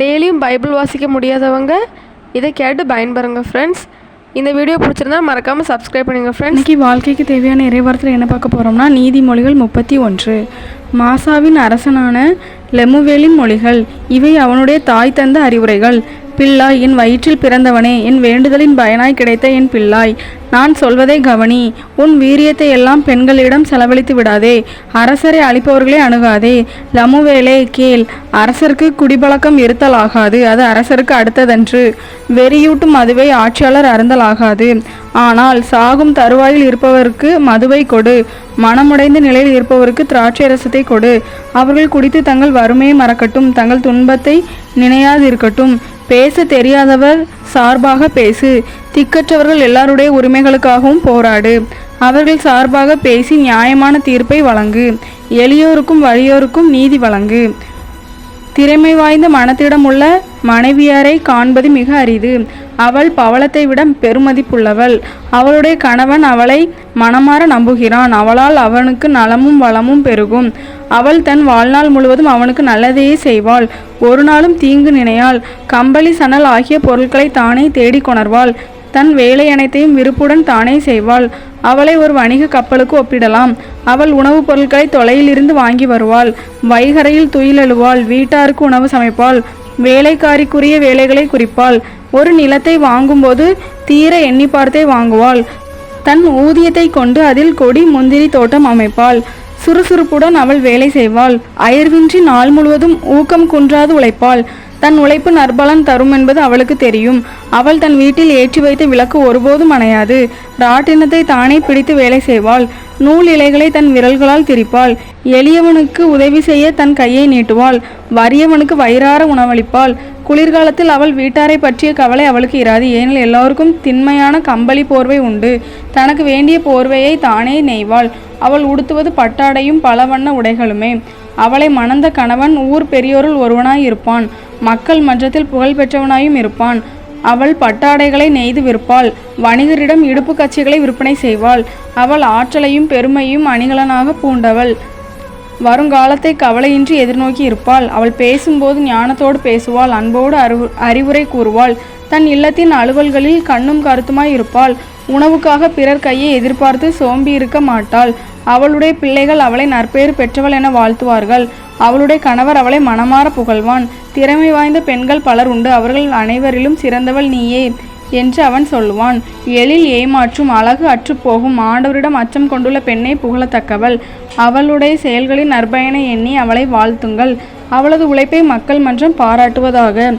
டெய்லியும் பைபிள் வாசிக்க முடியாதவங்க இதை கேட்டு பயன்பெறுங்க ஃப்ரெண்ட்ஸ் இந்த வீடியோ பிடிச்சிருந்தா மறக்காமல் சப்ஸ்கிரைப் பண்ணுங்கள் ஃப்ரெண்ட்ஸ் இன்றைக்கி வாழ்க்கைக்கு தேவையான இறைவார்த்தையில் என்ன பார்க்க போகிறோம்னா நீதிமொழிகள் முப்பத்தி ஒன்று. மாசாவின் அரசனான லெமுவேலின் மொழிகள் இவை அவனுடைய தாய் தந்த அறிவுரைகள். பிள்ளாய் என் வயிற்றில் பிறந்தவனே என் வேண்டுதலின் பயனாய் கிடைத்த என் பிள்ளாய். நான் சொல்வதை கவனி. உன் வீரியத்தை எல்லாம் பெண்களிடம் செலவழித்து விடாதே. அரசரை அழிப்பவர்களை அணுகாதே. லமுவேலே கேள். அரசருக்கு குடிபழக்கம் இருத்தலாகாது. அது அரசருக்கு அடுத்ததன்று. வெறியூட்டும் மதுவை ஆட்சியாளர் அருந்தலாகாது. ஆனால் சாகும் தருவாயில் இருப்பவருக்கு மதுவை கொடு. மனமுடைந்த நிலையில் இருப்பவருக்கு திராட்சை ரசத்தை கொடு. அவர்கள் குடித்து தங்கள் வறுமையை மறக்கட்டும். தங்கள் துன்பத்தை நினையாதிருக்கட்டும். பேச தெரியாதவர் சார்பாக பேசு. திக்கற்றவர்கள் எல்லாருடைய உரிமைகளுக்காகவும் போராடு. அவர்கள் சார்பாக பேசி நியாயமான தீர்ப்பை வழங்கு. எளியோருக்கும் வலியோருக்கும் நீதி வழங்கு. திறமை வாய்ந்த மனத்திடமுள்ள மனைவியாரை காண்பது மிக அரிது. அவள் பவளத்தை விட பெருமதிப்புள்ளவள். அவளுடைய கணவன் அவளை மனமாற நம்புகிறான். அவளால் அவனுக்கு நலமும் வளமும் பெருகும். அவள் தன் வாழ்நாள் முழுவதும் அவனுக்கு நல்லதையே செய்வாள். ஒரு நாளும் தீங்கு நினையாள். கம்பளி சணல் ஆகிய பொருட்களை தானே தேடிக் கொணர்வாள். தன் வேலை அனைத்தையும் விருப்புடன் தானே செய்வாள். அவளை ஒரு வணிக கப்பலுக்கு ஒப்பிடலாம். அவள் உணவுப் பொருட்களை தொலையிலிருந்து வாங்கி வருவாள். வைகரையில் துயிலெழுவாள் வீட்டாருக்கு உணவு சமைப்பாள். வேலைக்காரிக்குரிய வேலைகளை குறிப்பாள். ஒரு நிலத்தை வாங்கும்போது தீர எண்ணி பார்த்தே வாங்குவாள். தன் ஊதியத்தை கொண்டு அதில் கொடி முந்திரி தோட்டம் அமைப்பாள். சுறுசுறுப்புடன் அவள் வேலை செய்வாள். அயர்வின்றி நாள் முழுவதும் ஊக்கம் குன்றாது உழைப்பாள். தன் உழைப்பு நற்பலன் தரும் என்பது அவளுக்கு தெரியும். அவள் தன் வீட்டில் ஏற்றி வைத்த விளக்கு ஒருபோதும் அணையாது. ராட்டினத்தை தானே பிடித்து வேலை செய்வாள். நூல் இலைகளை தன் விரல்களால் திரிப்பாள். எளியவனுக்கு உதவி செய்ய தன் கையை நீட்டுவாள். வறியவனுக்கு வயிறார உணவளிப்பாள். குளிர்காலத்தில் அவள் வீட்டாரை பற்றிய கவலை அவளுக்கு இராது. ஏனெனில் எல்லோருக்கும் திண்மையான கம்பளி போர்வை உண்டு. தனக்கு வேண்டிய போர்வையை தானே நெய்வாள். அவள் உடுத்துவது பட்டாடையும் பல வண்ண உடைகளுமே. அவளை மணந்த கணவன் ஊர் பெரியோருள் ஒருவனாய் இருப்பான். மக்கள் மன்றத்தில் புகழ் பெற்றவனாயும் இருப்பான். அவள் பட்டாடைகளை நெய்து விற்பாள். வணிகரிடம் இடுப்பு கட்சிகளை விற்பனை செய்வாள். அவள் ஆற்றலையும் பெருமையும் அணிகலனாக பூண்டவள். வருங்காலத்தை கவலையின்றி எதிர்நோக்கி இருப்பாள். அவள் பேசும்போது ஞானத்தோடு பேசுவாள். அன்போடு அறிவு அறிவுரை கூறுவாள். தன் இல்லத்தின் அலுவல்களில் கண்ணும் கருத்துமாய் இருப்பாள். உணவுக்காக பிறர் கையை எதிர்பார்த்து சோம்பி இருக்க மாட்டாள். அவளுடைய பிள்ளைகள் அவளை நற்பேறு பெற்றவள் என வாழ்த்துவார்கள். அவளுடைய கணவர் அவளை மனமாற புகழ்வான். திறமை வாய்ந்த பெண்கள் பலர் உண்டு. அவர்கள் அனைவரிலும் சிறந்தவள் நீயே என்று அவன் சொல்லுவான். எழில் ஏமாற்றும் அழகு அற்றுப்போகும் ஆண்டவரிடம் அச்சம் கொண்டுள்ள பெண்ணை புகழத்தக்கவள். அவளுடைய செயல்களின் நற்பயனை எண்ணி அவளை வாழ்த்துங்கள். அவளது உழைப்பை மக்கள் மன்றம் பாராட்டுவதாக.